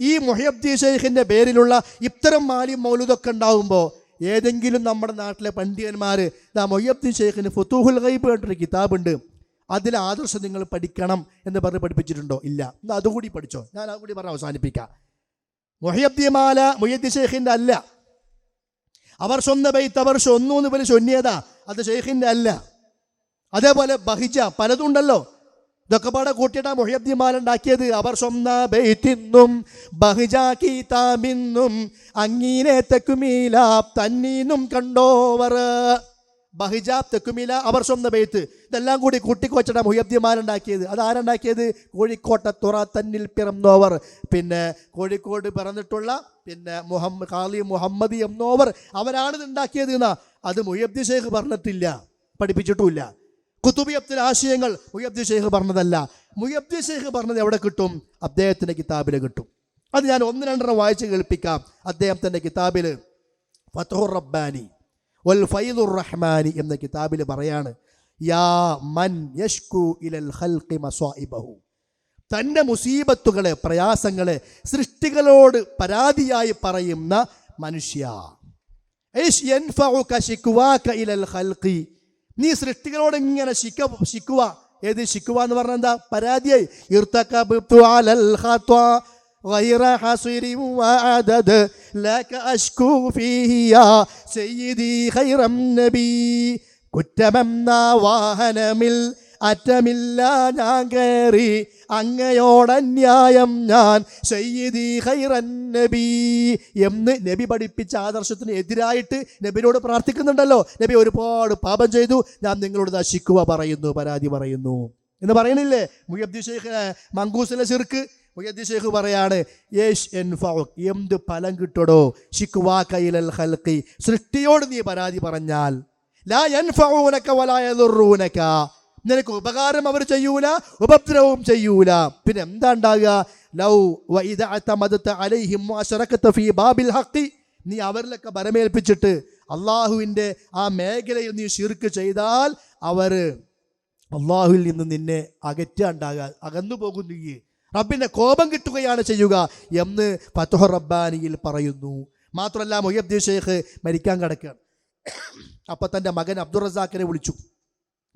ഈ മൊഹബ്ദി ഷെയ്ഖിന്റെ പേരിലുള്ള ഇത്തരം മാലി മൗലുദൊക്കെ ഉണ്ടാവുമ്പോൾ ഏതെങ്കിലും നമ്മുടെ നാട്ടിലെ പണ്ഡിതന്മാർ ദാ മൊയ്യബ്ദി ഷെയ്ഖിന് ഫുത്തൂഹുൽ ഗൈബ് കേട്ടൊരു കിതാബുണ്ട്. അതിലെ ആദർശം നിങ്ങൾ പഠിക്കണം എന്ന് പറഞ്ഞ് പഠിപ്പിച്ചിട്ടുണ്ടോ? ഇല്ല. എന്നാൽ അതുകൂടി പഠിച്ചോ? ഞാൻ അതുകൂടി പറഞ്ഞ് അവസാനിപ്പിക്കാം. മൊഹബ്ദി മാല മൊയ്യബ്ദി ഷെയ്ഖിന്റെ അല്ല. അവർ സ്വന്തം ബൈത്ത് അവർ സ്വന്നു എന്ന് പോലെ ചൊന്നിയതാ അത് ഷെയ്ഖിന്റെ അല്ല. അതേപോലെ ബഹിജ പലതുണ്ടല്ലോ. ഇതൊക്കെ പാടെ കൂട്ടിയിട്ടാ മൊഹിയബ്ദി മാല ഉണ്ടാക്കിയത് അവർ സ്വന്തം ബൈത്തിന്നും ബഹിജ കീതാബിന്നും അങ്ങീനെ തെക്കുമീല തന്നീന്നും കണ്ടോവർ. ബഹിജാബ് തെക്കുമീല അവർ സ്വന്തം ബെയ്ത്ത്. ഇതെല്ലാം കൂടി കൂട്ടിക്കൊച്ചിട്ടാ മുഹബ്ദിമാർ ഉണ്ടാക്കിയത് അത് ആരുണ്ടാക്കിയത്? കോഴിക്കോട്ടെ തുറ തന്നിൽ പിറന്നോവർ. പിന്നെ കോഴിക്കോട് പിറന്നിട്ടുള്ള പിന്നെ മുഹമ്മദ് ഖാലി മുഹമ്മദ് എന്നോവർ അവരാണ് ഇത് ഉണ്ടാക്കിയത് എന്നാ അത് മുഹബ്ദി ഷേഖ് പറഞ്ഞിട്ടില്ല പഠിപ്പിച്ചിട്ടുമില്ല. കുത്തുബിയബ്ദിന്റെ ആശയങ്ങൾ മുയബ്ദി ഷെയ്ഖ് പറഞ്ഞതല്ല. മുയബ്ദി ഷെയ്ഖ് പറഞ്ഞത് എവിടെ കിട്ടും? അദ്ദേഹത്തിന്റെ കിതാബിൽ കിട്ടും. അത് ഞാൻ ഒന്ന് രണ്ടെണ്ണം വായിച്ച് കേൾപ്പിക്കാം. അദ്ദേഹത്തിന്റെ കിതാബിൽ ഫത്തുർ റബ്ബാനി വൽ ഫൈദുർ റഹ്മാനി എന്ന കിതാബിൽ പറയാണ് യാ മൻ യഷ്കു ഇലൽ ഖൽഖി മസ്വാഇബഹു തന്റെ മുസീബത്തുകളെ പ്രയാസങ്ങളെ സൃഷ്ടികളോട് പരാതിയായി പറയുന്ന മനുഷ്യ. ഇഷ് യൻഫഉക ശിക്വാക ഇലൽ ഖൽഖി നീ സൃഷ്ടികളോട് ഇങ്ങനെ ശിക്ക ശിക്കുക ഏത് ശിക്കുക എന്ന് പറഞ്ഞാൽ എന്താ പരാതിയായി ഇർത്തകബ്തു അലൽ ഖത്വ غير حصير وعدد لك أشكو فيه يا سيدي خير النبي കുറ്റമെന്ന വാഹനമിൽ അറ്റമില്ല ഞാൻ കയറി അങ്ങയോടന്യായം ഞാൻ സയ്യിദി നബി എന്ന് നബി പഠിപ്പിച്ച ആദർശത്തിന് എതിരായിട്ട് നബിനോട് പ്രാർത്ഥിക്കുന്നുണ്ടല്ലോ. നബി ഒരുപാട് പാപം ചെയ്തു. ഞാൻ നിങ്ങളോട് നശിക്കുക പറയുന്നു പരാതി പറയുന്നു. എന്ന് പറയണില്ലേ? മുയബ്ദി ഷെയ്ഖ് മങ്കൂസിലെ ചെറുക്ക്? മുയദ്ദി ഷെയ്ഖ് പറയാണ് യേഷ് എൻ എന്ത് ഫലം കിട്ടടോ? ഷിക്വാ കൈലൽ ഹൽക്കി സൃഷ്ടിയോട് നീ പരാതി പറഞ്ഞാൽ ലാ യൻഫഊനക വലാ യദുറൂനക. നിനക്ക് ഉപകാരം അവർ ചെയ്യൂല ഉപദ്രവവും ചെയ്യൂല. പിന്നെ എന്താ ഉണ്ടാകുക ലൗ ബാബിൽ ഹഖി. നീ അവരിലൊക്കെ ഭരമേൽപ്പിച്ചിട്ട് അള്ളാഹുവിന്റെ ആ മേഖലയിൽ നീ ഷിർക്ക് ചെയ്താൽ അവർ അള്ളാഹുവിൽ നിന്ന് നിന്നെ അകറ്റാണ്ടാകാൻ അകന്നു പോകുന്നു റബ്ബിന്റെ കോപം കിട്ടുകയാണ് ചെയ്യുക എന്ന് ഫത്തോഹ റബ്ബാനിയിൽ പറയുന്നു. മാത്രമല്ല മൊയ്യബ്ദീൻ ഷെയ്ഖ് മരിക്കാൻ കിടക്കുകയാണ്. അപ്പം തന്റെ മകൻ അബ്ദുറസാക്കിനെ വിളിച്ചു.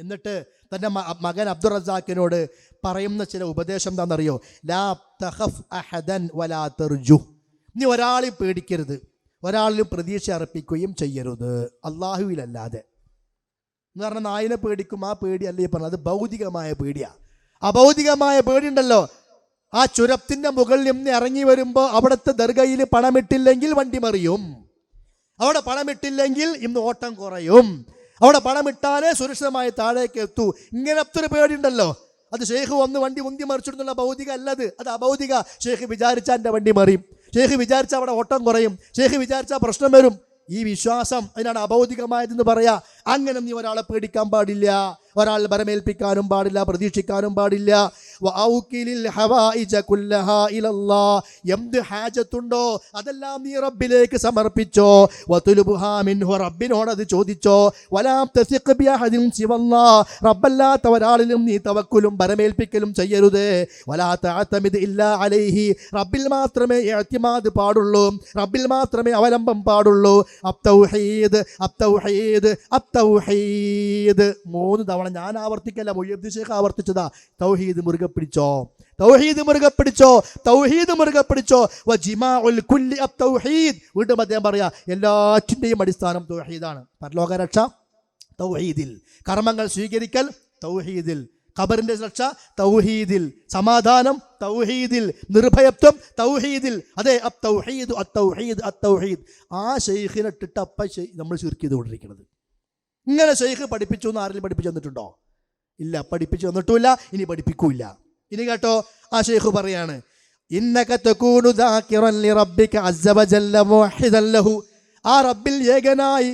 എന്നിട്ട് തന്റെ മകൻ അബ്ദുൾ റസാഖിനോട് പറയുന്ന ചില ഉപദേശം എന്താണെന്നറിയോ? ലാ തഹഫ് അഹദൻ വലാ തെർജു. നീ ഒരാളെയും പേടിക്കരുത്. ഒരാളിലും പ്രതീക്ഷ അർപ്പിക്കുകയും ചെയ്യരുത്. അള്ളാഹുവിലല്ലാതെ എന്ന് പറഞ്ഞാൽ നായിനെ പേടിക്കും ആ പേടി അല്ലേ പറഞ്ഞത്. അത് ഭൗതികമായ പേടിയാ. അഭൗതികമായ പേടിയുണ്ടല്ലോ ആ ചുരത്തിന്റെ മുകളിൽ നിന്ന് ഇറങ്ങി വരുമ്പോൾ അവിടുത്തെ ദർഗയിൽ പണമിട്ടില്ലെങ്കിൽ വണ്ടി മറിയും. അവിടെ പണമിട്ടില്ലെങ്കിൽ ഇന്ന് ഓട്ടം കുറയും. അവിടെ പണമിട്ടാലേ സുരക്ഷിതമായി താഴേക്ക് എത്തൂ. ഇങ്ങനത്തെ ഒരു പേടിയുണ്ടല്ലോ. അത് ഷെയ്ഖ് വന്ന് വണ്ടി ഉന്തി മറിച്ചിടുന്നുള്ള ഭൗതിക അല്ലത്. അത് അഭൗതിക. ഷെയ്ഖ് വിചാരിച്ചാൽ എന്റെ വണ്ടി മറിയും. ഷെയ്ഖ് വിചാരിച്ചാൽ അവിടെ ഓട്ടം കുറയും. ഷെയ്ഖ് വിചാരിച്ചാൽ പ്രശ്നം വരും. ഈ വിശ്വാസം അതിനാണ് അഭൗതികമായതെന്ന് പറയാ. അങ്ങനെ നീ ഒരാളെ പേടിക്കാൻ പാടില്ല. ഒരാൾ ബരമേൽപ്പിക്കാനും പാടില്ല പ്രതീക്ഷിക്കാനും പാടില്ല. എന്ത് ഹാജത്തുണ്ടോ അതെല്ലാം നീ റബ്ബിലേക്ക് സമർപ്പിച്ചോ? റബ്ബിനോട് അത് ചോദിച്ചോ? വലാം. റബ്ബല്ലാത്ത ഒരാളിലും നീ തവക്കുലും ബരമേൽപ്പിക്കലും ചെയ്യരുത്. വലാ തഅതമിദ് ഇല്ലാ അലൈഹി. റബ്ബിൽ മാത്രമേ എത്തിമാത് പാടുള്ളൂ. റബ്ബിൽ മാത്രമേ അവലംബം പാടുള്ളൂ. അബ്തൗഹീദ് അബ്തൗഹീദ് അബ്തൗഹീദ് മൂന്ന് തവണ ഞാൻ ആവർത്തിക്കല്ല മൊയ്യബ്ദി ഷേഖ് ആവർത്തിച്ചതാ. തൗഹീദ് മുറുകെ പിടിച്ചോ? തൗഹീദ് മുറുകെ പിടിച്ചോ? തൗഹീദ് മുറുകെ പിടിച്ചോ? അത്തൗഹീദ് വീണ്ടും അദ്ദേഹം പറയാ എല്ലാറ്റിന്റെയും അടിസ്ഥാനം തൗഹീദാണ്. പരലോകരക്ഷ തൗഹീദിൽ. കർമ്മങ്ങൾ സ്വീകരിക്കൽ തൗഹീദിൽ. ഖബറിന്റെ രക്ഷ തൗഹീദിൽ. സമാധാനം തൗഹീദിൽ. നിർഭയത്വം തൗഹീദിൽ. അതെ അബ് തൗഹീദ് അ തൗഹീദ് ആ ഷെയ്ഖിനെ ഇട്ടിട്ട് അപ്പ നമ്മൾ ചുരുക്കി ചെയ്തുകൊണ്ടിരിക്കുന്നത് ഇങ്ങനെ ഷെയ്ഖ് പഠിപ്പിച്ചു എന്ന് ആരെങ്കിലും പഠിപ്പിച്ചു തന്നിട്ടുണ്ടോ? ഇല്ല പഠിപ്പിച്ചു തന്നിട്ടുമില്ല ഇനി പഠിപ്പിക്കൂല ഇനി കേട്ടോ ആ ഷെയ്ഖു പറയാണ് ഇന്നക തകൂനു മുവഹിദൻ ലഹു ആ റബ്ബിൽ ഏകനായി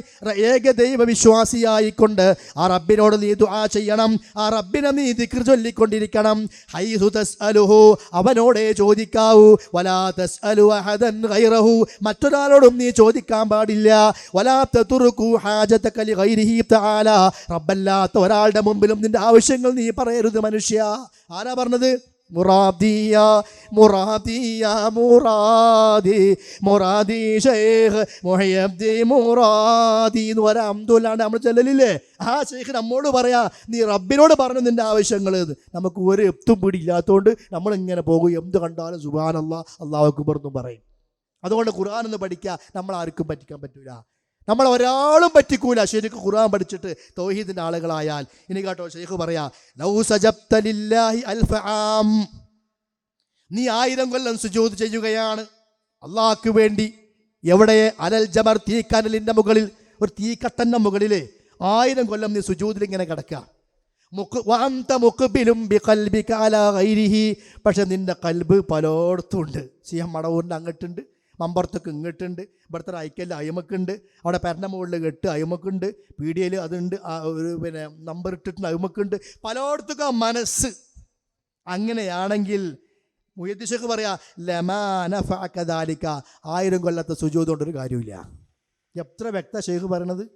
ഏക ദൈവ വിശ്വാസിയായിക്കൊണ്ട് ആ റബ്ബിനോട് നീ ദുആ ചെയ്യണം. ആ റബ്ബിനെ നീ ദിക്ർ ചൊല്ലിക്കൊണ്ടിരിക്കണം. ഹൈസു തസ്അലുഹു അവനോടേ ചോദിക്കാവൂ. വലാ തസ്അലു അഹദൻ ഗൈറഹു മറ്റൊരാളോടും നീ ചോദിക്കാൻ പാടില്ല. വലാ തതുറുകു ഹാജതക ലിഗൈരിഹി തആല റബ്ബല്ലാത്ത ഒരാളുടെ മുമ്പിലും നിന്റെ ആവശ്യങ്ങൾ നീ പറയരുത് മനുഷ്യ. ആരാ പറഞ്ഞത്? മുറാദിയ മുറാദിയ മുറാദി മുറാദി ഷെയ്ഖ് മുഹയബ്ദി മുറാദി എന്ന് പറയാം അബ്ദുല്ലാണ്ട് നമ്മൾ ചെല്ലലില്ലേ? ആ ഷെയ്ഖ് നമ്മോട് പറയാ നീ റബ്ബിനോട് പറഞ്ഞു നിന്റെ ആവശ്യങ്ങൾ നമുക്ക് ഒരു എത്തും പിടിയില്ലാത്തതുകൊണ്ട് നമ്മൾ ഇങ്ങനെ പോകും. എന്ത് കണ്ടാലും സുബാൻ അല്ലാ അള്ളാഹു അക്ബർ പറയും. അതുകൊണ്ട് ഖുർആൻ ഒന്ന് പഠിക്കുക നമ്മൾ ആർക്കും പറ്റിക്കാൻ പറ്റൂല. നമ്മൾ ഒരാളും പറ്റിക്കൂല. ശരിക്ക് ഖുർആൻ പഠിച്ചിട്ട് തൗഹീദിന്റെ ആളുകളായാൽ. ഇനി കേട്ടോ ഷെയ്ഖ് പറയാ ലൗ നീ ആയിരം കൊല്ലം സുജൂദ് ചെയ്യുകയാണ്. അള്ളാഹ്ക്ക് വേണ്ടി എവിടെ? അലൽ ജമർ തീക്കനലിന്റെ മുകളിൽ ഒരു തീക്കട്ടന്റെ മുകളിൽ ആയിരം കൊല്ലം നീ സുജൂദിൽ ഇങ്ങനെ കിടക്കുക പക്ഷെ നിന്റെ കൽബ് പലയിടത്തും ഉണ്ട് എം മടവൂരിന്റെ അങ്ങോട്ടുണ്ട്. മമ്പുറത്തൊക്കെ ഇങ്ങോട്ടുണ്ട്. ഇവിടുത്തെ ഐക്കല്ല അയമക്കുണ്ട്. അവിടെ പെരന്റെ മുകളിൽ കെട്ട് അയമക്കുണ്ട്. പീഡിയയിൽ അതുണ്ട്. ഒരു പിന്നെ നമ്പർ ഇട്ടിട്ടുണ്ട്. അയമക്കുണ്ട്. പലയിടത്തൊക്കെ മനസ്സ്. അങ്ങനെയാണെങ്കിൽ മുയദ്ദിശക്ക് പറയാ ലമാന ഫഅകദാലിക ആയിരം കൊല്ലത്തെ സുജൂത് കൊണ്ടൊരു കാര്യമില്ല എത്ര വ്യക്ത ഷെയ്ഖ് പറയണത്?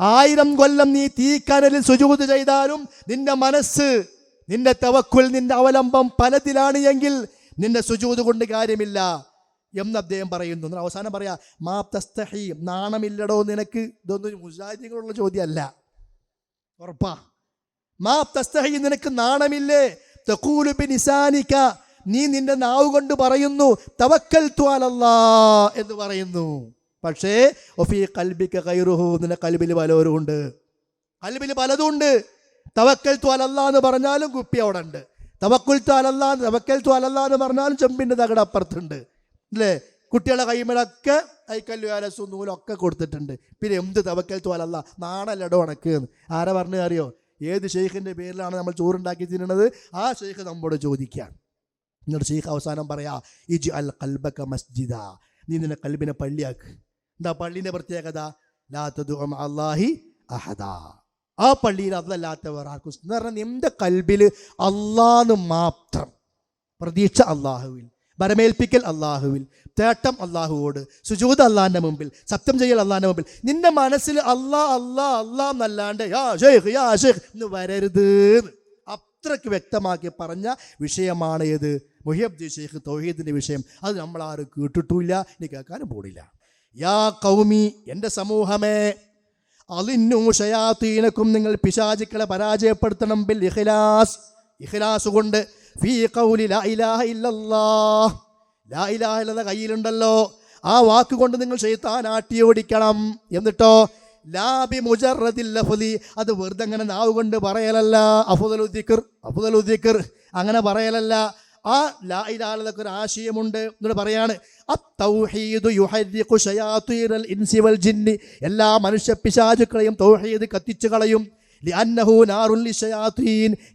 ആയിരം കൊല്ലം നീ തീക്കനലിൽ സുജൂത് ചെയ്താലും നിന്റെ മനസ്സ് നിന്റെ തവക്കുൽ നിന്റെ അവലംബം പലതിലാണ് എങ്കിൽ നിന്റെ സുജൂത് കൊണ്ട് കാര്യമില്ല. എന്ന് അദ്ദേഹം പറയുന്നു. എന്നാൽ അവസാനം പറയാ മാ തസ്തഹി നാണമില്ലടോ നിനക്ക്? ഇതൊന്നും മുജാഹിദികളുള്ള ചോദ്യമല്ല. ഉറപ്പാ. മാ തസ്തഹി നിനക്ക് നാണമില്ലേ? തഖൂലു നിസാനിക്ക നീ നിന്റെ നാവ് കൊണ്ട് പറയുന്നു തവക്കൽ ത്വാലല്ലാ എന്ന് പറയുന്നു. പക്ഷേ ഒഫി കൽബിക്ക കൈറുഹു നിന്റെ കൽബിൽ പലവരും ഉണ്ട് കൽബിൽ പലതും ഉണ്ട് തവക്കൽ ത്വാലല്ലാ എന്ന് പറഞ്ഞാലും കുപ്പി അവിടെ ഉണ്ട് തവക്കുൽ ത്വാലല്ലാ തവക്കൽ ത്വാലല്ലാ എന്ന് പറഞ്ഞാലും ചെമ്പിന്റെ തകട അപ്പുറത്തുണ്ട് അല്ലേ കുട്ടികളെ കൈമലൊക്കെ ഐക്കല്ലു അലസു നൂലൊക്കെ കൊടുത്തിട്ടുണ്ട്. പിന്നെ എന്ത് തവക്കൽ ത്വാലല്ല നാണല്ലടോ ഉണക്ക് ആരാ പറഞ്ഞു അറിയോ? ഏത് ഷെയ്ഖിന്റെ പേരിലാണ് നമ്മൾ ചോറുണ്ടാക്കി തിന്നണത്? ആ ഷെയ്ഖ് നമ്മോട് ചോദിക്കുകയാണ്. നിങ്ങളുടെ ഷെയ്ഖ് അവസാനം പറയാ ഇജ് അൽ കൽബക്ക മസ്ജിദ. നീ നിന്നെ കൽബിനെ പള്ളിയാക്ക്. എന്താ പള്ളീന്റെ പ്രത്യേകത? ലാത്തതു അള്ളാഹി അഹദാ. ആ പള്ളിയിൽ അതല്ലാത്തവർ ആർക്കും എന്ന് പറഞ്ഞാൽ നിന്റെ കൽബിൽ അള്ളാന്ന് മാത്രം. പ്രതീക്ഷ അള്ളാഹുവിൽ വരമേൽപ്പിക്കൽ അള്ളാഹുവിൽ തേട്ടം അള്ളാഹുവോട് സുജൂത് അള്ളാഹിന്റെ മുമ്പിൽ സത്യം ചെയ്യൽ അള്ളാഹിന്റെ മുമ്പിൽ. നിന്റെ മനസ്സിൽ അള്ളാ അള്ളാ അള്ളാ എന്നല്ലാണ്ട് യാ ഷേഖ് യാ ഷേഖ് എന്ന് വരരുത് അത്രയ്ക്ക് വ്യക്തമാക്കി പറഞ്ഞ വിഷയമാണ് ഏത്? മുഹിയബ്ദി ഷെയ്ഖ് തൗഹീദിന്റെ വിഷയം. അത് നമ്മൾ ആരും കേട്ടിട്ടില്ല ഇനി കേൾക്കാനും പോടില്ല യാ കൗമി എന്റെ സമൂഹമേ അലിന്നു ഷയാത്തീനക്കും നിങ്ങൾ പിശാചുക്കളെ പരാജയപ്പെടുത്തണം ബിൽ ഇഖ്ലാസ്. ഇഖ്ലാസ് കൊണ്ട് ഫീ ലാ ഇലാഹ ഇല്ലല്ലാ ലാ ഇലാഹ ഇല്ലെന്ന കയ്യിലുണ്ടല്ലോ. ആ വാക്കുകൊണ്ട് നിങ്ങൾ ഷെയ്ത്താൻ ആട്ടി ഓടിക്കണം. എന്നിട്ടോ? ലാബി മുജറദിൽ അത് വെറുതെ അങ്ങനെ നാവ് കൊണ്ട് പറയലല്ല. അഫുദലുദ്ദിഖർ അഫുദലുദ്ദിഖർ അങ്ങനെ പറയലല്ല. ആ ലാ ഇലാഹക്ക് ഒരു ആശയമുണ്ട്. എന്നിട്ട് പറയാണ് എല്ലാ മനുഷ്യ പിശാചുക്കളെയും തൗഹീദ് കത്തിച്ചു കളയും.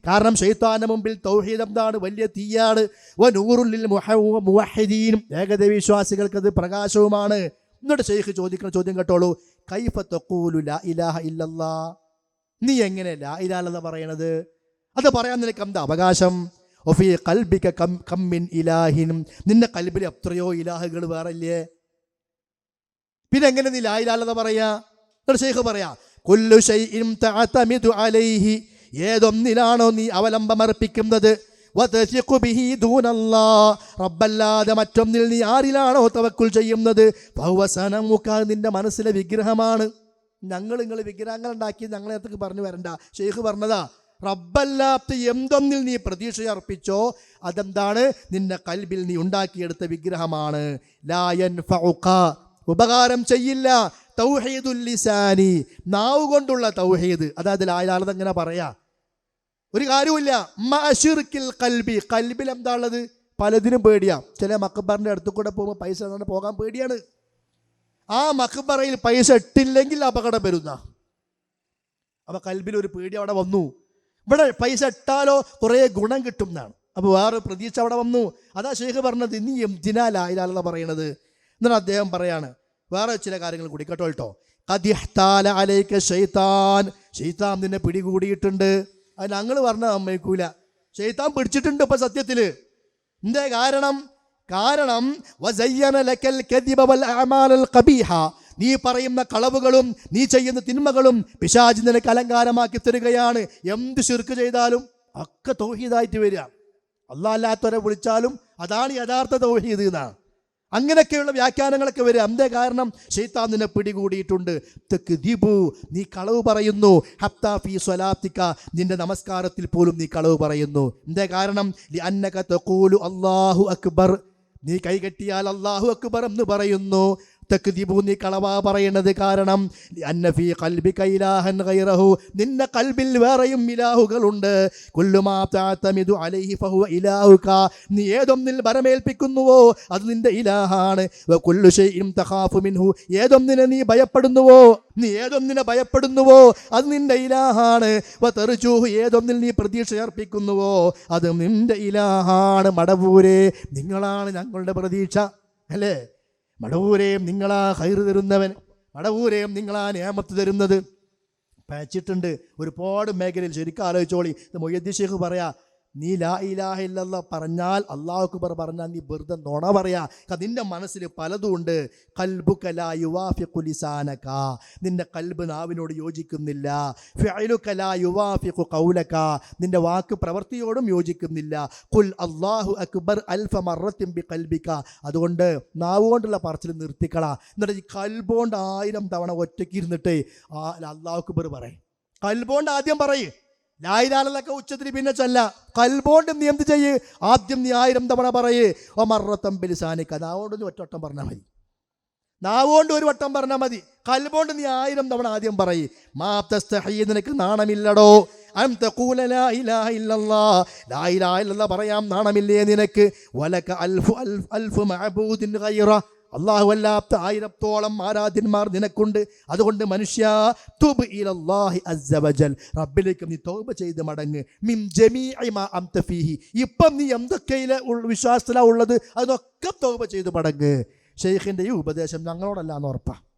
കാരണം ഷൈത്താന്റെ മുമ്പിൽ തൗഹീദ് എന്താണ്? വലിയ തീയാണ്. വ നൂറുൽ ലിൽ മുഹ- മുവഹ്ഹിദീൻ. ഏകദൈവ വിശ്വാസികൾക്ക് അത് പ്രകാശവുമാണ്. എന്നിട്ട് ഷെയ്ഖ് ചോദിക്കുന്ന ചോദ്യം കേട്ടോളൂ. കൈഫ തഖൂലു ലാ ഇലാഹ ഇല്ലല്ലാ. നീ എങ്ങനെ ലാ ഇലാഹ പറയണത്? അത് പറയാൻ നിനക്ക് എന്താ അവകാശം? ഒഫി കൽബിക കം കമ്മിൻ ഇലാഹിനും നിന്റെ കൽബിൽ എത്രയോ ഇലാഹുകൾ വേറെ ഇല്ലേ പിന്നെ എങ്ങനെ നീ ലാ എന്ന് പറയാ? ഷെയ്ഖ് പറയാ കുല്ലു ഷൈഇൻ തഅതമിദു അലൈഹി ഏതൊന്നിലാണോ നീ അവലംബമർപ്പിക്കുന്നത് റബ്ബല്ലാതെ മറ്റൊന്നിൽ നീ ആരിലാണോ തവക്കുൽ ചെയ്യുന്നത്? നിന്റെ മനസ്സിലെ വിഗ്രഹമാണ്. ഞങ്ങൾ നിങ്ങൾ വിഗ്രഹങ്ങൾ ഉണ്ടാക്കി ഞങ്ങളെ അടുത്തേക്ക് പറഞ്ഞു വരണ്ട. ഷെയ്ഖ് പറഞ്ഞതാ റബ്ബല്ലാത്ത എന്തൊന്നിൽ നീ പ്രതീക്ഷ അർപ്പിച്ചോ അതെന്താണ്? നിന്റെ കൽബിൽ നീ ഉണ്ടാക്കിയെടുത്ത വിഗ്രഹമാണ്. ലായൻ ഉപകാരം ചെയ്യില്ല. തൗഹീദുൽ ലിസാനി നാവ് കൊണ്ടുള്ള തൗഹീദ്. അതായത് ലായാലത് എങ്ങനെ പറയാ. ഒരു കാര്യമില്ല മഷിർക്കിൽ കൽബി കൽബിൽ എന്താ ഉള്ളത് പലതിനും പേടിയാ. ചില മക്കബറിന്റെ അടുത്ത് കൂടെ പോകുമ്പോൾ പൈസ തന്നെ പോകാൻ പേടിയാണ്. ആ മക്കബറയിൽ പൈസ ഇട്ടില്ലെങ്കിൽ അപകടം വരുന്ന. അപ്പൊ കൽബിൽ ഒരു പേടി അവിടെ വന്നു. ഇവിടെ പൈസ ഇട്ടാലോ കുറേ ഗുണം കിട്ടും എന്നാണ് അപ്പൊ വേറെ പ്രതീക്ഷ അവിടെ വന്നു. അതാ ഷെയ്ഖ് പറഞ്ഞത് നീ എന്തിനാ പറയണത്? എന്നിട്ട് അദ്ദേഹം പറയാണ് വേറെ ചില കാര്യങ്ങൾ കൂടി. കേട്ടോ കേട്ടോ. കദിഹ്താല നിന്നെ പിടികൂടിയിട്ടുണ്ട്. അത് ഞങ്ങൾ പറഞ്ഞ അമ്മയ്ക്കൂല. ഷെയ്ത്താൻ പിടിച്ചിട്ടുണ്ട് ഇപ്പൊ സത്യത്തിൽ. എന്തേ കാരണം? കാരണം നീ പറയുന്ന കളവുകളും നീ ചെയ്യുന്ന തിന്മകളും പിശാജി നിനക്ക് അലങ്കാരമാക്കി തരികയാണ്. എന്ത് ശിർക്ക് ചെയ്താലും ഒക്കെ തോഹീദായിട്ട് വരിക. അള്ളാഹ് അല്ലാത്തവരെ വിളിച്ചാലും അതാണ് യഥാർത്ഥ തോഹീദ് എന്നാണ്. അങ്ങനെയൊക്കെയുള്ള വ്യാഖ്യാനങ്ങളൊക്കെ വരും. അന്തേ കാരണം ഷെയ്ത്താൻ നിന്നെ പിടികൂടിയിട്ടുണ്ട്. ദീപു നീ കളവ് പറയുന്നു. ഹത്താ ഫീ സ്വലാത്തിക്ക നിന്റെ നമസ്കാരത്തിൽ പോലും നീ കളവ് പറയുന്നു. എന്തേ കാരണം? അല്ലാഹു അക്ബർ. നീ കൈകെട്ടിയാൽ അള്ളാഹു അക്ബർ എന്ന് പറയുന്നു. തെക്കുദിബു നീ കളവാ പറയണത് കാരണം ലി അന്ന ഫീ ഖൽബിക ഇലാഹൻ ഗൈറഹു നിന്റെ കൽബിൽ വേറെയും ഇലാഹുകളുണ്ട്. കുല്ലുമാ തഅതമിദു അലൈഹി ഫഹുവ ഇലാഹുക നീ ഏതൊന്നിൽ ഭരമേൽപ്പിക്കുന്നുവോ അത് നിന്റെ ഇലാഹാണ്. വ കുല്ലു ഷൈഇൻ തഖാഫു മിൻഹു ഏതൊന്നിനെ നീ ഭയപ്പെടുന്നുവോ നീ ഏതൊന്നിനെ ഭയപ്പെടുന്നുവോ അത് നിന്റെ ഇലാഹാണ്. തെറിച്ചൂഹു ഏതൊന്നിൽ നീ പ്രതീക്ഷ അർപ്പിക്കുന്നുവോ അത് നിന്റെ ഇലാഹാണ്. മടവൂരെ നിങ്ങളാണ് ഞങ്ങളുടെ പ്രതീക്ഷ അല്ലേ? മടവൂരെയും നിങ്ങളാ ഹൈറ് തരുന്നവൻ. മടവൂരെയും നിങ്ങളാ നിയമത്ത് തരുന്നത്. പയച്ചിട്ടുണ്ട്. ഒരുപാട് മേഖലയിൽ ശരിക്കും ആലോചിച്ചോളി. ഇത് മൊയ്യദ്ദി ഷേഖ് പറയാ നീ ലാ ഇലാഹ ഇല്ലല്ലാ പറഞ്ഞാൽ അള്ളാഹു അക്ബർ പറഞ്ഞാൽ നീ വെറുതെ നുണ പറയാ. നിന്റെ മനസ്സിൽ പലതും ഉണ്ട്. കൽബു ലാ യുവാഫിഖു ലിസാനക. നിന്റെ കൽബ് നാവിനോട് യോജിക്കുന്നില്ല. ഫിഅലുക ലാ യുവാഫിഖു ഖൗലക. നിന്റെ വാക്ക് പ്രവൃത്തിയോടും യോജിക്കുന്നില്ല. കുൽ അള്ളാഹു അക്ബർ അൽഫ മറത്തിമ്പി ബി കൽബിക അതുകൊണ്ട് നാവ് കൊണ്ടുള്ള പറച്ചിൽ നിർത്തിക്കള. എന്നിട്ട് ഈ കൽബോണ്ട് ആയിരം തവണ ഒറ്റയ്ക്ക് ഇരുന്നിട്ട് അള്ളാഹു അക്ബർ പറയും. കൽബോണ്ട് ആദ്യം പറയ്. ലായിലാലൊക്കെ ഉച്ചത്തിന് പിന്നെ ചൊല്ല. കൽബോണ്ട് നീ എന്ത് ചെയ്യ്. ആദ്യം നീ ആയിരം തവണ പറയേ. ഓ മറത്തം ബലിസാനിക്ക നാവോണ്ട് നീ ഒറ്റവട്ടം പറഞ്ഞാൽ മതി. നാവോണ്ട് ഒരു വട്ടം പറഞ്ഞാൽ മതി. കൽബോണ്ട് നീ ആയിരം തവണ ആദ്യം പറയ്. മാ തസ്തഹീ നിനക്ക് നാണമില്ലടോ. പറയാം നാണമില്ലേ നിനക്ക്. വലക അൽഫു അൽഫ് അൽഫു അള്ളാഹു അല്ലാത്ത ആയിരത്തോളം ആരാധ്യന്മാർ നിനക്കുണ്ട്. അതുകൊണ്ട് മനുഷ്യ തുബ് ഇലല്ലാഹി അസ്സവജൽ റബ്ബിലേക്ക് നീ തൗബ ചെയ്ത് മടങ്ങ്. മിം ജമീഇ മാ അംത ഫീഹി. ഇപ്പം നീ എന്തൊക്കെയിലെ വിശ്വാസത്തിലാണ് ഉള്ളത്? അതൊക്കെ തൗബ ചെയ്ത് മടങ്ങ്. ഷെയ്ഖിന്റെ ഈ ഉപദേശം ഞങ്ങളോടല്ല എന്ന് ഉറപ്പാണ്